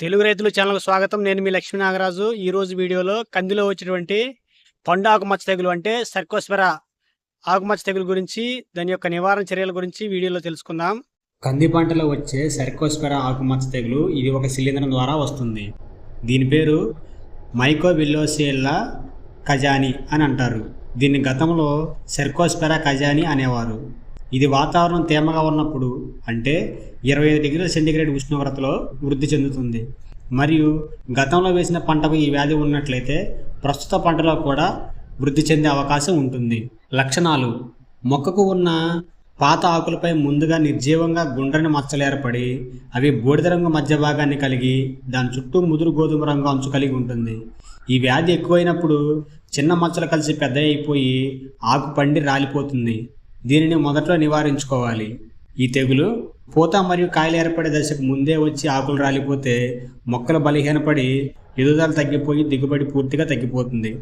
తెలుగు రైతులు ఛానల్కు స్వాగతం. నేను మీ లక్ష్మీ నాగరాజు. ఈరోజు వీడియోలో కందిలో వచ్చినటువంటి పండు ఆకుమచ్చ తెగులు అంటే సర్కోస్వర ఆకుమచ్చ తెగులు గురించి దాని యొక్క నివారణ చర్యల గురించి వీడియోలో తెలుసుకుందాం. కంది పంటలో వచ్చే సర్కోస్వర ఆకుమచ్చ తెగులు ఇది ఒక శిలీంధ్రం ద్వారా వస్తుంది. దీని పేరు మైకోబిల్లోసియల్లా కజాని అని అంటారు. దీన్ని గతంలో సెర్కోస్పెరా కజాని అనేవారు. ఇది వాతావరణం తేమగా ఉన్నప్పుడు అంటే ఇరవై ఐదు డిగ్రీల సెంటీగ్రేడ్ ఉష్ణోగ్రతలో వృద్ధి చెందుతుంది. మరియు గతంలో వేసిన పంటకు ఈ వ్యాధి ఉన్నట్లయితే ప్రస్తుత పంటలో కూడా వృద్ధి చెందే అవకాశం ఉంటుంది. లక్షణాలు. మొక్కకు ఉన్న పాత ఆకులపై ముందుగా నిర్జీవంగా గుండ్రని మచ్చలు ఏర్పడి అవి బూడిద రంగు మధ్య భాగాన్ని కలిగి దాని చుట్టూ ముదురు గోధుమ రంగు అంచు కలిగి ఉంటుంది. ఈ వ్యాధి ఎక్కువైనప్పుడు చిన్న మచ్చలు కలిసి పెద్ద అయిపోయి ఆకు పండి రాలిపోతుంది. దీనిని మొదట్లో నివారించుకోవాలి. ఈ తెగులు పూత మరియు కాయలు ఏర్పడే దశకు ముందే వచ్చి ఆకులు రాలిపోతే మొక్కలు బలహీనపడి ఎదుగుదల తగ్గిపోయి దిగుబడి పూర్తిగా తగ్గిపోతుంది.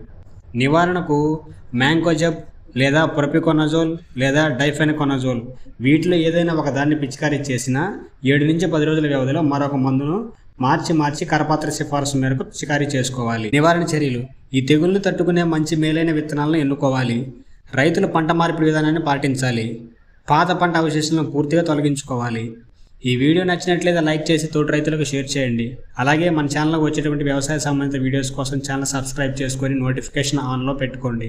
నివారణకు మ్యాంకోజబ్ లేదా ప్రొపికొనజోల్ లేదా డైఫెనకొనజోల్ వీటిలో ఏదైనా ఒక దాన్ని పిచికారీ చేసినా ఏడు నుంచి పది రోజుల వ్యవధిలో మరొక మందును మార్చి మార్చి కరపాత్ర సిఫార్సు మేరకు పిచికారీ చేసుకోవాలి. నివారణ చర్యలు. ఈ తెగుళ్ళు తట్టుకునే మంచి మేలైన విత్తనాలను ఎన్నుకోవాలి. రైతులు పంట మార్పిడి విధానాన్ని పాటించాలి. పాత పంట అవశేషాలను పూర్తిగా తొలగించుకోవాలి. ఈ వీడియో నచ్చినట్లయితే లైక్ చేసి తోటి రైతులకు షేర్ చేయండి. అలాగే మన ఛానల్కి వచ్చేటువంటి వ్యవసాయ సంబంధిత వీడియోస్ కోసం ఛానల్ సబ్స్క్రైబ్ చేసుకొని నోటిఫికేషన్ ఆన్లో పెట్టుకోండి.